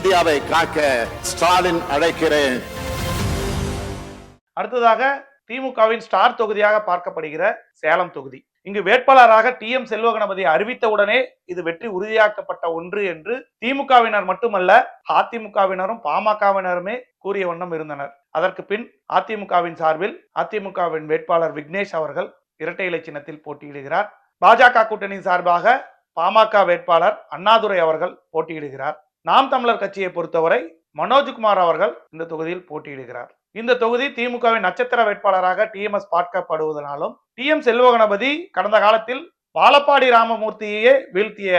இந்தியாவை காக்க ஸ்டாலின் அழைக்கிறேன். அடுத்ததாக திமுகவின் ஸ்டார் தொகுதியாக பார்க்கப்படுகிற சேலம் தொகுதி. இங்கு வேட்பாளராக டி எம் செல்வகணபதி அறிவித்தவுடனே இது வெற்றி உறுதியாக்கப்பட்ட ஒன்று என்று திமுகவினர் மட்டுமல்ல அதிமுகவினரும் பாமகவினருமே கூறிய வண்ணம் இருந்தனர். அதற்கு பின் அதிமுகவின் சார்பில் அதிமுகவின் வேட்பாளர் விக்னேஷ் அவர்கள் இரட்டை இலை சின்னத்தில் போட்டியிடுகிறார். பாஜக கூட்டணி சார்பாக பாமக வேட்பாளர் அண்ணாதுரை அவர்கள் போட்டியிடுகிறார். நாம் தமிழர் கட்சியை பொறுத்தவரை மனோஜ்குமார் அவர்கள் இந்த தொகுதியில் போட்டியிடுகிறார். இந்த தொகுதி திமுகவின் நட்சத்திர வேட்பாளராக டிஎம்எஸ் பார்க்கப்படுவதனாலும் டி எம் செல்வகணபதி கடந்த காலத்தில் பாலப்பாடி ராமமூர்த்தியையே வீழ்த்திய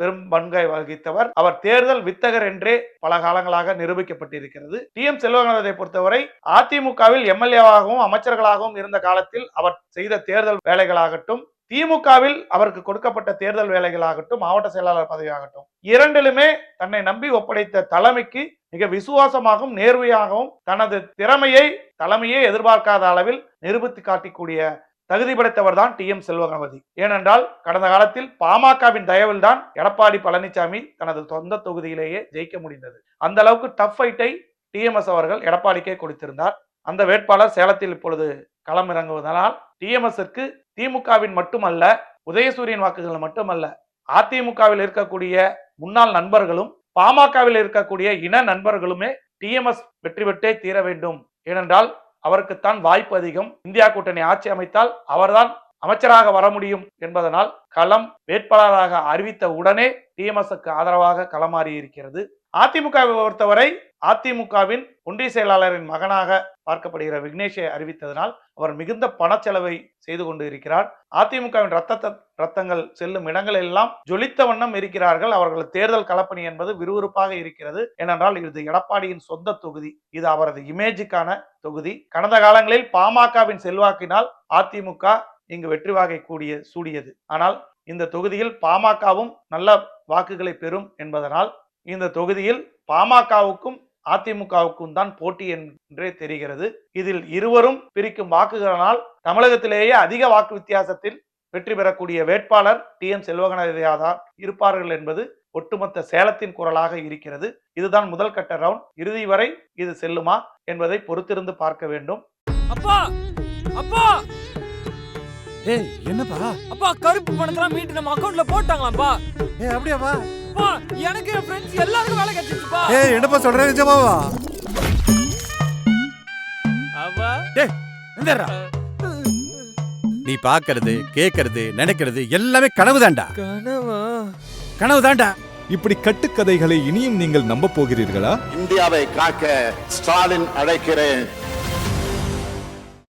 பெரும் பங்கை வகித்தவர். அவர் தேர்தல் வித்தகர் என்றே பல காலங்களாக நிரூபிக்கப்பட்டிருக்கிறது. டி எம் செல்வகணபதியை பொறுத்தவரை அதிமுகவில் எம்எல்ஏவாகவும் அமைச்சர்களாகவும் இருந்த காலத்தில் அவர் செய்த தேர்தல் வேலைகளாகட்டும் திமுகவில் அவருக்கு கொடுக்கப்பட்ட தேர்தல் வேலைகளாகட்டும் மாவட்ட செயலாளர் பதவியாகட்டும் இரண்டிலுமே தன்னை நம்பி ஒப்படைத்த தலைமைக்கு மிக விசுவாசமாகவும் நேர்மையாகவும் தனது திறமையை தலைமையே எதிர்பார்க்காத அளவில் நிரூபித்து காட்டிக்கூடிய தகுதி படைத்தவர் தான் டி எம் செல்வகணபதி. ஏனென்றால் கடந்த காலத்தில் பாமகவின் தயவில் தான் எடப்பாடி பழனிசாமி தனது சொந்த தொகுதியிலேயே ஜெயிக்க முடிந்தது. அந்த அளவுக்கு டஃப் ஃபைட்டை டிஎம்எஸ் அவர்கள் எடப்பாடிக்கே கொடுத்திருந்தார். அந்த வேட்பாளர் சேலத்தில் இப்பொழுது களம் இறங்குவதனால் டிஎம்எஸ்ற்கு திமுகவின் மட்டுமல்ல உதயசூரியன் வாக்குகள் மட்டுமல்ல அதிமுகவில் இருக்கக்கூடிய முன்னாள் நண்பர்களும் பாமகவில் இருக்கக்கூடிய இன நண்பர்களுமே டிஎம்எஸ் வெற்றி பெற்றே தீர வேண்டும். ஏனென்றால் அவருக்குத்தான் வாய்ப்பு அதிகம். இந்தியா கூட்டணி ஆட்சி அமைத்தால் அவர்தான் அமைச்சராக வர முடியும் என்பதனால் களம் வேட்பாளராக அறிவித்த உடனே டிஎம்எஸ்க்கு ஆதரவாக களமாறி இருக்கிறது அதிமுகவை பொறுத்தவரை அதிமுகவின் ஒன்றிய செயலாளரின் மகனாக பார்க்கப்படுகிற விக்னேஷை அறிவித்ததனால் அவர் மிகுந்த பணச்செலவை செய்து கொண்டு இருக்கிறார். அதிமுகவின் ரத்த ரத்தங்கள் செல்லும் இடங்கள் எல்லாம் ஜொலித்த வண்ணம் இருக்கிறார்கள். அவர்கள் தேர்தல் கலப்பணி என்பது விறுவிறுப்பாக இருக்கிறது. ஏனென்றால் இது எடப்பாடியின் சொந்த தொகுதி. இது அவரது இமேஜுக்கான தொகுதி. கடந்த காலங்களில் பாமகவின் செல்வாக்கினால் அதிமுக இங்கு வெற்றி வாகை கூடிய சூடியது. ஆனால் இந்த தொகுதியில் பாமகவும் நல்ல வாக்குகளை பெறும் என்பதனால் இந்த தொகுதியில் பாமகவுக்கும் அதிமுகவுக்கும் தான் போட்டி என்றே தெரிகிறது. இதில் இருவரும் பிரிக்கும் வாக்குகளினால் தமிழகத்திலேயே அதிக வாக்கு வித்தியாசத்தில் வெற்றி பெறக்கூடிய வேட்பாளர் டி. எம். செல்வகணபதியாதான் இருப்பார்கள் என்பது ஒட்டுமொத்த சேலத்தின் குரலாக இருக்கிறது. இதுதான் முதல் கட்ட ரவுண்ட். இறுதி வரை இது செல்லுமா என்பதை பொறுத்திருந்து பார்க்க வேண்டும். அப்பா! அப்பா! ஏய் என்னப்பா? அப்பா கருப்பு பணத்தெல்லாம் மீட்டு நம்ம அக்கவுண்ட்ல போட்டாங்களாப்பா ஏய் அப்படியாப்பா? அப்பா எனக்கு என் ஃப்ரெண்ட்ஸ் எல்லாருக்கும் வேலை கிடைச்சிச்சுப்பா ஏய் என்னப்பா சொல்ற? நிஜமாவா? அப்பா இந்தடா நீ பாக்குறது கேக்குறது நினைக்கிறது எல்லாமே கனவு தான்டா கனவா? கனவு தான்டா இப்படி கட்டுக்கதைகளை இனியும் நீங்கள் நம்ப போகிறீர்களா? இந்தியாவை காக்க ஸ்டாலின் அழைக்கிறேன்.